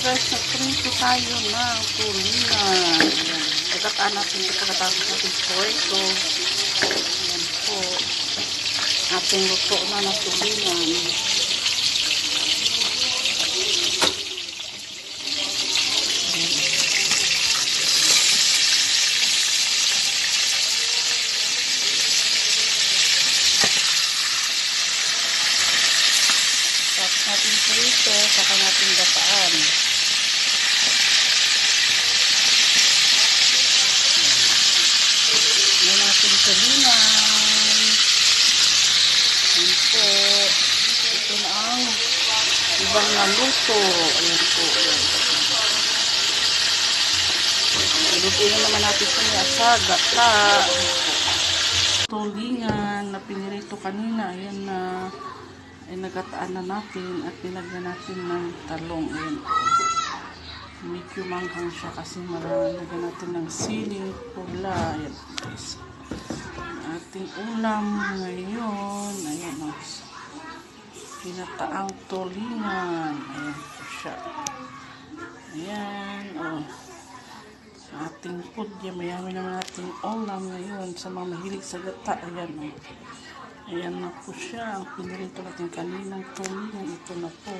guys, nagprito tayo ng tulingan. Ayan. Nagataan natin ito pagkatapos natin prito. Ayan po. Ating luto na na. Tapos natin prito, saka natin gataan. Natin tulingan. Yan po. Ito na ang ibang naluto. Ayan po. Ayan. Lutuin na naman natin sa niya sa gata. Tulingan na pinirito kanina. Ayan na ay nagataan na natin at nilagyan natin ng talong. Ayan po. Medyo manghang siya kasi malalagyan natin ng siling pula. Ayan po guys. Ating ulam ngayon. Ayan o. Pinataang tulingan. Ayan po siya. Ayan o. Sa ating yan, mayami naman ating ulam ngayon sa mga mahilig sa gata. Ayan o. Ayan na po siya. Ang pinirito natin kaninang tulingan. Ito na po.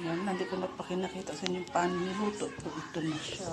Ayan. Hindi ko na pa kinakita sa inyo paano niluto po. Ito na siya.